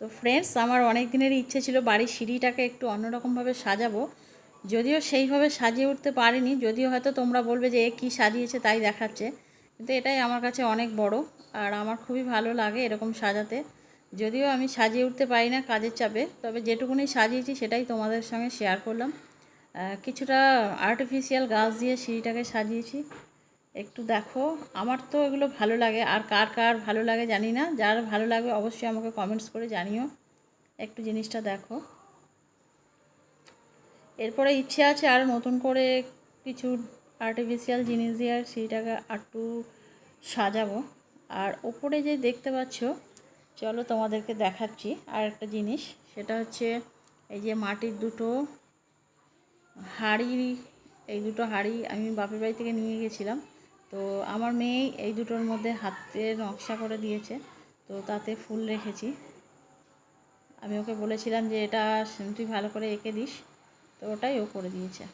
তো ফ্রেন্ডস আমার অনেক দিনের ইচ্ছে ছিল বাড়ির সিঁড়িটাকে একটু অন্যরকমভাবে সাজাবো। যদিও সেইভাবে সাজিয়ে উঠতে পারিনি, যদিও হয়তো তোমরা বলবে যে, এ কী সাজিয়েছে তাই দেখাচ্ছে। কিন্তু এটাই আমার কাছে অনেক বড় আর আমার খুবই ভালো লাগে এরকম সাজাতে। যদিও আমি সাজিয়ে উঠতে পারি না কাজের চাপে, তবে যেটুকুনি সাজিয়েছি সেটাই তোমাদের সঙ্গে শেয়ার করলাম। কিছুটা আর্টিফিশিয়াল গাছ দিয়ে সিঁড়িটাকে সাজিয়েছি। একটু দেখো, আমার তো এগুলো ভালো লাগে। আর কার কার ভালো লাগে জানি না। যার ভালো লাগবে অবশ্যই আমাকে কমেন্টস করে জানিও। একটু জিনিসটা দেখো। এরপরে ইচ্ছে আছে আরও নতুন করে কিছু আর্টিফিশিয়াল জিনিস দিয়ে আর সেইটাকে একটু সাজাবো। আর ওপরে যে দেখতে পাচ্ছ, চলো তোমাদেরকে দেখাচ্ছি আর একটা জিনিস। সেটা হচ্ছে এই যে মাটির দুটো হাঁড়ি, এই দুটো হাঁড়ি আমি বাপের বাড়ি থেকে নিয়ে গেছিলাম। তো আমার মেয়ে এই দুটোর মধ্যে হাতে নকশা করে দিয়েছে, তো তাতে ফুল রেখেছি। আমি ওকে বলেছিলাম যে এটা তুই ভালো করে এঁকে দিস, তো ওটাই ও করে দিয়েছে।